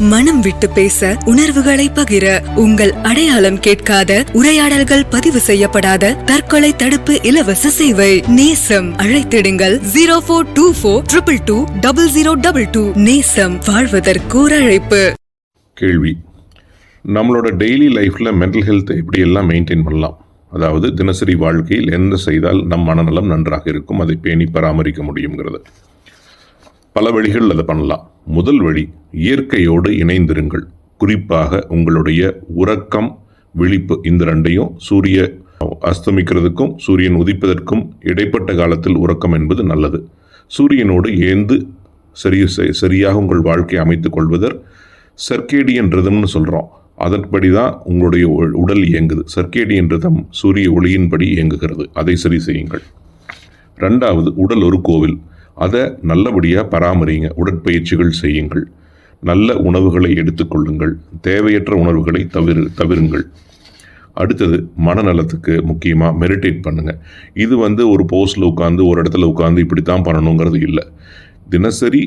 மனம் விட்டு பேச உணர்வுகளை பகிர உங்கள் அடையாளம் கேட்காத உரையாடல்கள் பதிவு செய்யப்படாத தற்கொலை தடுப்பு இலவச சேவை. நேசம் அழைத்திடுங்கள். Zero four two four triple two double zero double two நேசம் வாழ்வதற்கோர் அழைப்பு கேள்வி. நம்மளோட டெய்லி லைஃப்பில் மென்டல் ஹெல்த் எப்படியெல்லாம் மெயின்டைன் பண்ணலாம்? அதாவது தினசரி வாழ்க்கையில் என்ன செய்தால் நம் மனநலம் நன்றாக இருக்கும்? அதை பேணி பராமரிக்க முடியுங்கிறது பல வழிகள் அதை பண்ணலாம். முதல் வழி இயற்கையோடு இணைந்திருங்கள். குறிப்பாக உங்களுடைய உறக்கம் விழிப்பு இந்த ரெண்டையும் சூரிய அஸ்தமிக்கிறதுக்கும் சூரியன் உதிப்பதற்கும் இடைப்பட்ட காலத்தில் உறக்கம் என்பது நல்லது. சூரியனோடு ஏந்து சரி சரியாக உங்கள் வாழ்க்கையை அமைத்துக் கொள்வதர் சர்க்கேடியன் ரிதம்னு சொல்கிறோம் அதன்படி தான் உங்களுடைய உடல் இயங்குது. சர்க்கேடியன் ரிதம் சூரிய ஒளியின்படி இயங்குகிறது. அதை சரி செய்யுங்கள். ரெண்டாவது உடல் ஒரு கோவில். அதை நல்லபடியாக பராமரிங்க. உடற்பயிற்சிகள் செய்யுங்கள். நல்ல உணவுகளை எடுத்துக்கொள்ளுங்கள் தேவையற்ற உணவுகளை தவிர தவிருங்கள். அடுத்தது மனநலத்துக்கு முக்கியமாக மெடிடேட் பண்ணுங்கள் இது வந்து ஒரு போஸ்டில் உட்காந்து ஒரு இடத்துல உட்காந்து இப்படி தான் பண்ணணுங்கிறது இல்லை. தினசரி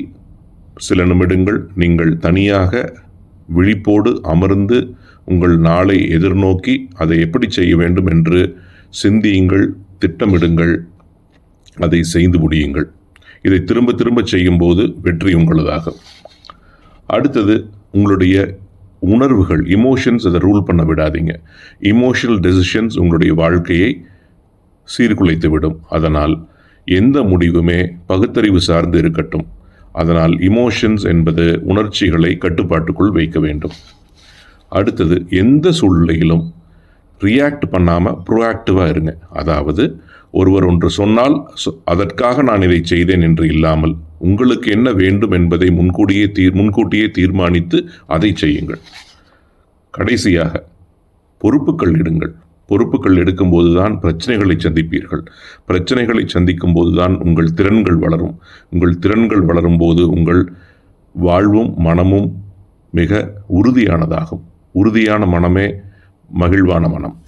சில நிமிடங்கள் நீங்கள் தனியாக விழிப்போடு அமர்ந்து உங்கள் நாளை எதிர்நோக்கி அதை எப்படி செய்ய வேண்டும் என்று சிந்தியுங்கள் திட்டமிடுங்கள் அதை செய்து முடியுங்கள். இதை திரும்ப திரும்ப செய்யும்போது வெற்றி உங்களதாகும் அடுத்தது உங்களுடைய உணர்வுகள் இமோஷன்ஸ் அதை ரூல் பண்ண விடாதீங்க. இமோஷனல் டெசிஷன்ஸ் உங்களுடைய வாழ்க்கையை சீர்குலைத்து விடும் அதனால் எந்த முடிவுமே பகுத்தறிவு சார்ந்து இருக்கட்டும். அதனால் இமோஷன்ஸ் என்பது உணர்ச்சிகளை கட்டுப்பாட்டுக்குள் வைக்க வேண்டும். அடுத்தது எந்த சூழ்நிலையிலும் ரியாக்ட் பண்ணாமல் ப்ரோஆக்டிவாக இருங்க. அதாவது ஒருவர் ஒன்று சொன்னால் அதற்காக நான் இதை செய்தேன் என்று இல்லாமல் உங்களுக்கு என்ன வேண்டும் என்பதை முன்கூட்டியே தீர் முன்கூட்டியே தீர்மானித்து அதை செய்யுங்கள். கடைசியாக பொறுப்புகள் எடுங்கள். பொறுப்புகள் எடுக்கும்போது தான் பிரச்சனைகளை சந்திப்பீர்கள். பிரச்சனைகளை சந்திக்கும் போது தான் உங்கள் திறன்கள் வளரும். உங்கள் திறன்கள் வளரும் போது உங்கள் வாழ்வும் மனமும் மிக உறுதியானதாகும். உறுதியான மனமே மகிழ்வான மனம்.